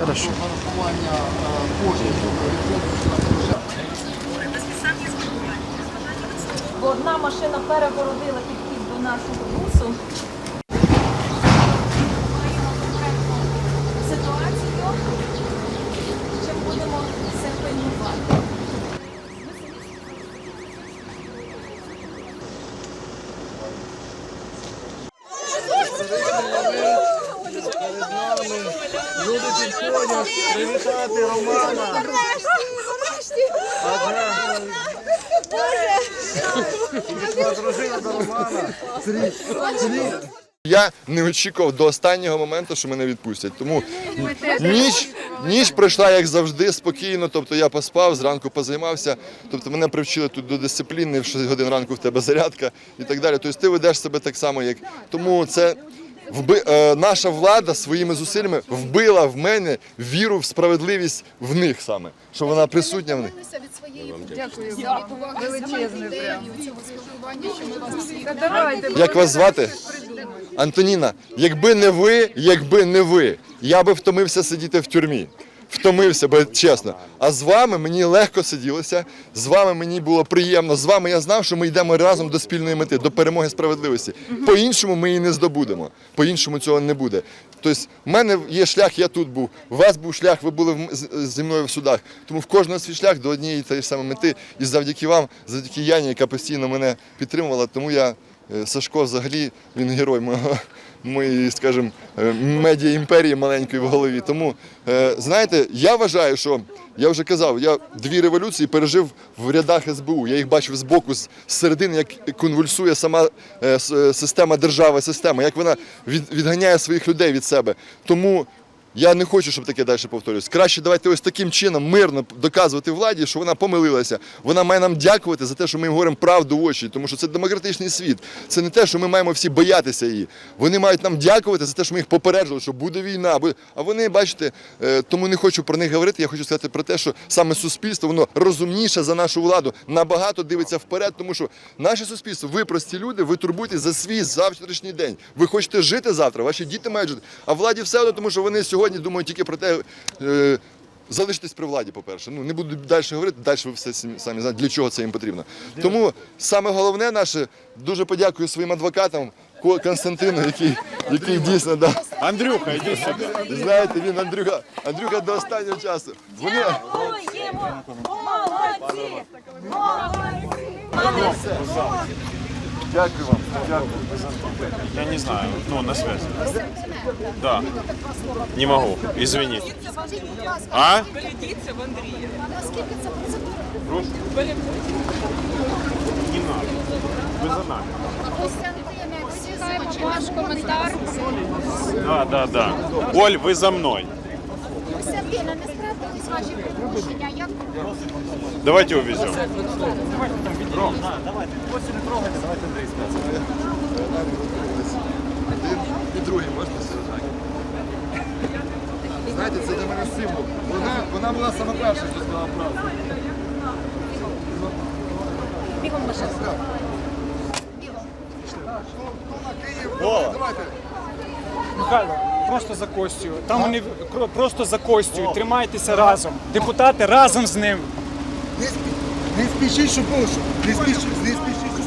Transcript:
Хорошо. Бо одна машина перегородила підхід до нашого бусу. Ситуацію ще будемо все пильнувати. Люди підходять привітати Романа. Одна. Підійшла дружина до Романа. Я не очікував до останнього моменту, що мене відпустять. Тому ніч, ніч пройшла як завжди спокійно. Тобто я поспав, зранку позаймався. Тобто мене привчили тут до дисципліни, в 6 годин ранку в тебе зарядка і так далі. Тобто ти ведеш себе так само, як тому це. Вби... е, наша влада своїми зусиллями вбила в мене віру в справедливість в них саме, що вона присутня в них. від своєї Дякую вам. Величезне Як вас звати? Антоніна, якби не ви, якби не ви, я би втомився сидіти в тюрмі. Втомився би чесно. А з вами мені легко сиділося, з вами мені було приємно. З вами я знав, що ми йдемо разом до спільної мети, до перемоги справедливості. По-іншому ми її не здобудемо. По-іншому цього не буде. Тобто, в мене є шлях, я тут був. У вас був шлях, ви були зі мною в судах. Тому в кожного свій шлях до однієї тієї самої мети. І завдяки вам, завдяки Яні, яка постійно мене підтримувала, тому я. Е, Сашко взагалі він герой мого, моєї, скажімо, е, медіа імперії маленької в голові. Тому е, знаєте, я вважаю, що я вже казав, я дві революції пережив в рядах СБУ. Я їх бачив з з середини, як конвульсує сама е, система держави, система, як вона відганяє своїх людей від себе. Тому я не хочу, щоб таке далі повторювалося. Краще давайте ось таким чином мирно доказувати владі, що вона помилилася. Вона має нам дякувати за те, що ми їм говоримо правду в очі, тому що це демократичний світ. Це не те, що ми маємо всі боятися її. Вони мають нам дякувати за те, що ми їх попереджували, що буде війна. буде- А вони, бачите, е, тому не хочу про них говорити. Я хочу сказати про те, що саме суспільство воно розумніше за нашу владу, набагато дивиться вперед, тому що наше суспільство, ви прості люди, ви турбуєтесь за свій завтрашній день. Ви хочете жити завтра, ваші діти мають жити. А владі все одно, тому що вони сьогодні думають тільки про те. е, Залишитись при владі, по-перше. Ну не буду далі говорити, далі ви все самі- знаєте, для чого це їм потрібно. Тому саме головне наше, дуже подякую своїм адвокатам, Константину, який, який дійсно да, Андрюха, іди сюди. знаєте, він Андрюха, Андрюха до останнього часу. Вони Дякуємо! Молодці! Молодці! Дякую вам. Дякую. Я не знаю, ну на связи. Да. Не могу, извините. Скажіть, будь ласка, А? наскільки це процедура? Не надо. Ви за нами. Ваш коментар. Да, да, да. Оль, ви за мною. Не справдились ваші припущення. Як Давайте увезем. Один і другий можна сержант. Знаєте, це для мене символ. Вона, вона була сама перша, хто сказала правду. Бігом машина. О, давайте. Михайло, просто за Костю. Там вони просто за Костю. Тримайтеся разом. Депутати разом з ним. Не, спішіть, щоб було, щоб... Не спішіть, не спішіть,